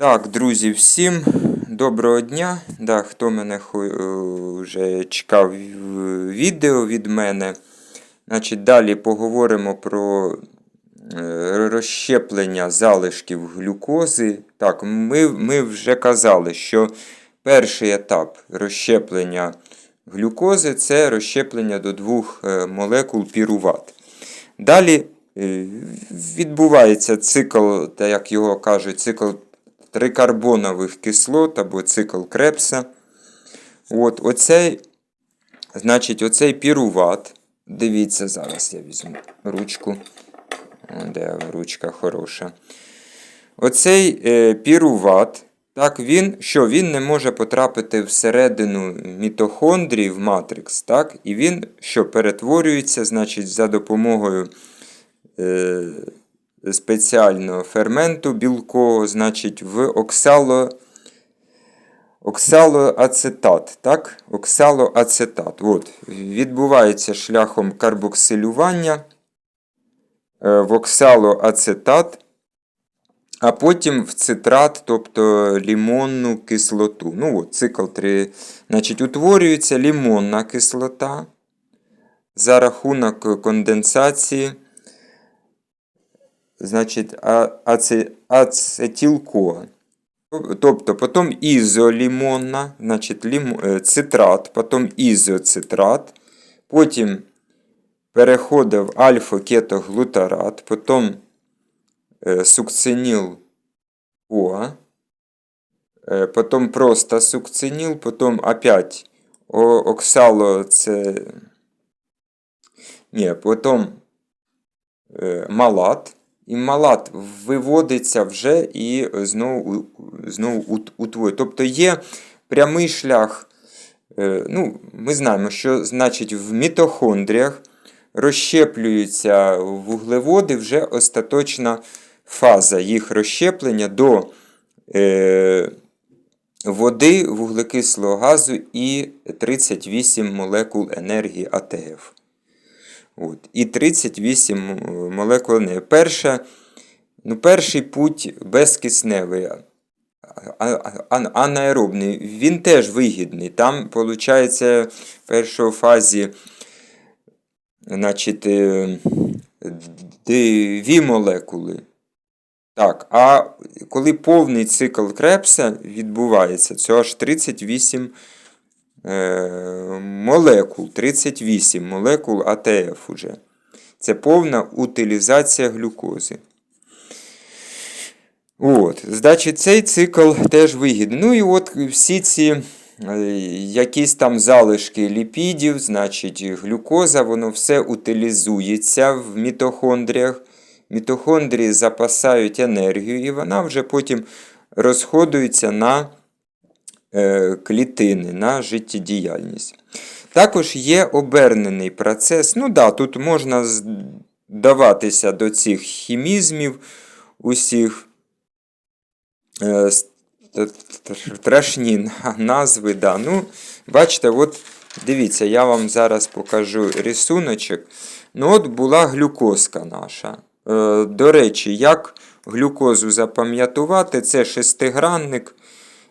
Так, друзі, всім доброго дня. Да, хто мене е, вже чекав е, відео від мене. Значить, далі поговоримо про е, розщеплення залишків глюкози. Так, ми, ми вже казали, що перший етап розщеплення глюкози це розщеплення до двох молекул піруват. Далі відбувається цикл, та як його кажуть, цикл трикарбонових кислот або цикл Крепса. От, оцей, значить, оцей піруват. Дивіться, зараз я візьму ручку. Де ручка хороша. Оцей е, піруват, так, він, що він не може потрапити всередину мітохондрії в матрикс, так, і він що перетворюється, значить, за допомогою е, спеціального ферменту білкового, значить, в оксало, оксалоацетат. Так? Оксалоацетат. От, відбувається шляхом карбоксилювання е, в оксалоацетат, а потім в цитрат, тобто лімонну кислоту. Ну, от, цикл 3. Значить, утворюється лімонна кислота за рахунок конденсації значить, а- аце. Тобто потім ізолімонна, значить, лім, е, цитрат, потім ізоцитрат, потім переходить в альфа-кетоглутарат, потім е, сукциніл О, е, потім просто сукциніл, потім опять оксало це. Ні, потім малат. І малат виводиться вже і знову, знову утворює. Тобто є прямий шлях. е, Ну, ми знаємо, що значить в мітохондріях розщеплюються вуглеводи вже остаточна фаза їх розщеплення до е, води, вуглекислого газу і 38 молекул енергії АТФ. От. І 38 молекул енергії. Перша, ну, перший путь безкисневий, анаеробний, він теж вигідний. Там, виходить, в першій фазі значить, е, дві молекули. Так, а коли повний цикл Крепса відбувається, це аж 38 е, молекул, 38 молекул АТФ уже. Це повна утилізація глюкози. От, значить, цей цикл теж вигідний. Ну і от всі ці е, якісь там залишки ліпідів, значить, глюкоза, воно все утилізується в мітохондріях. Мітохондрії запасають енергію, і вона вже потім розходується на е, клітини, на життєдіяльність. Також є обернений процес. Ну да, тут можна здаватися до цих хімізмів усіх е, т- страшні назви. Да. Ну, бачите, от дивіться, я вам зараз покажу рисуночок. Ну, от була глюкозка наша. Е, До речі, як глюкозу запам'ятувати, це шестигранник.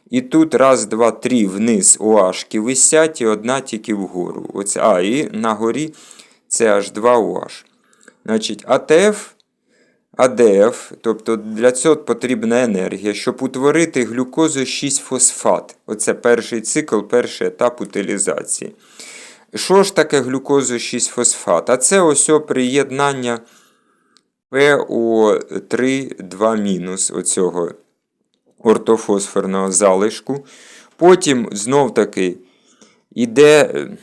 І тут раз, два, три вниз OH висять і одна тільки вгору. Оце, а, і на горі це аж 2 OH. Значить, АТФ, АДФ, тобто для цього потрібна енергія, щоб утворити глюкозу 6-фосфат. Оце перший цикл, перший етап утилізації. Що ж таке глюкоза 6-фосфат? А це ось приєднання ПО3 2 оцього ортофосфорного залишку. Потім знов таки йде е,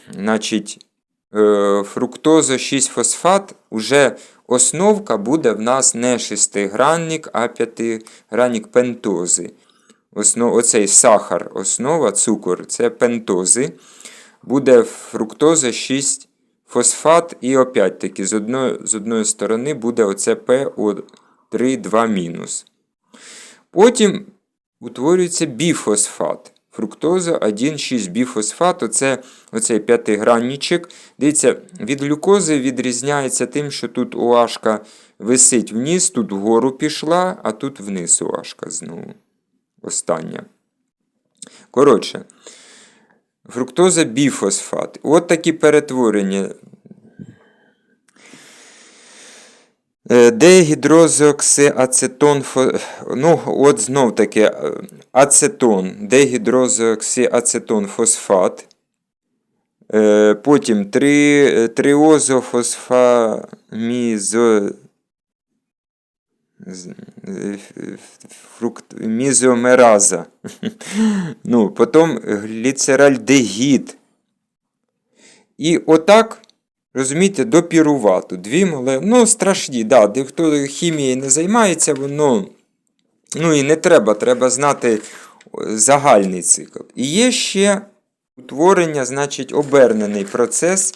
е, фруктоза 6-фосфат. Уже основка буде в нас не шестигранник, а п'ятигранник пентози. Основ, оцей сахар, основа, цукор це пентози. Буде фруктоза 6 фосфат, і опять-таки з одної, з одної сторони буде оце ПО3 2 Потім утворюється біфосфат. Фруктоза 1,6 біфосфат. Оце, оцей п'ятигранничок. Дивіться, від глюкози відрізняється тим, що тут OH висить вниз, тут вгору пішла, а тут вниз OH знову. остання. Коротше, фруктоза біфосфат. От такі перетворення. Е, Дегідрозоксиацетон, фо- ну, от знов таки е, ацетон, дегідрозоксиацетон фосфат. Е, Потім три, е, триозофосфамізо, е, фрукт, мізомераза. ну, потім гліцеральдегід. І отак, розумієте, до пірувату. Дві моле... Ну, страшні, да, хто хімією не займається, воно. Ну і не треба, треба знати загальний цикл. І є ще утворення, значить, обернений процес.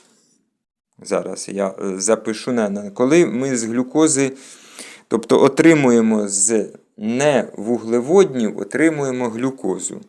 Зараз я е, запишу на коли ми з глюкози, тобто отримуємо з невуглеводнів, отримуємо глюкозу.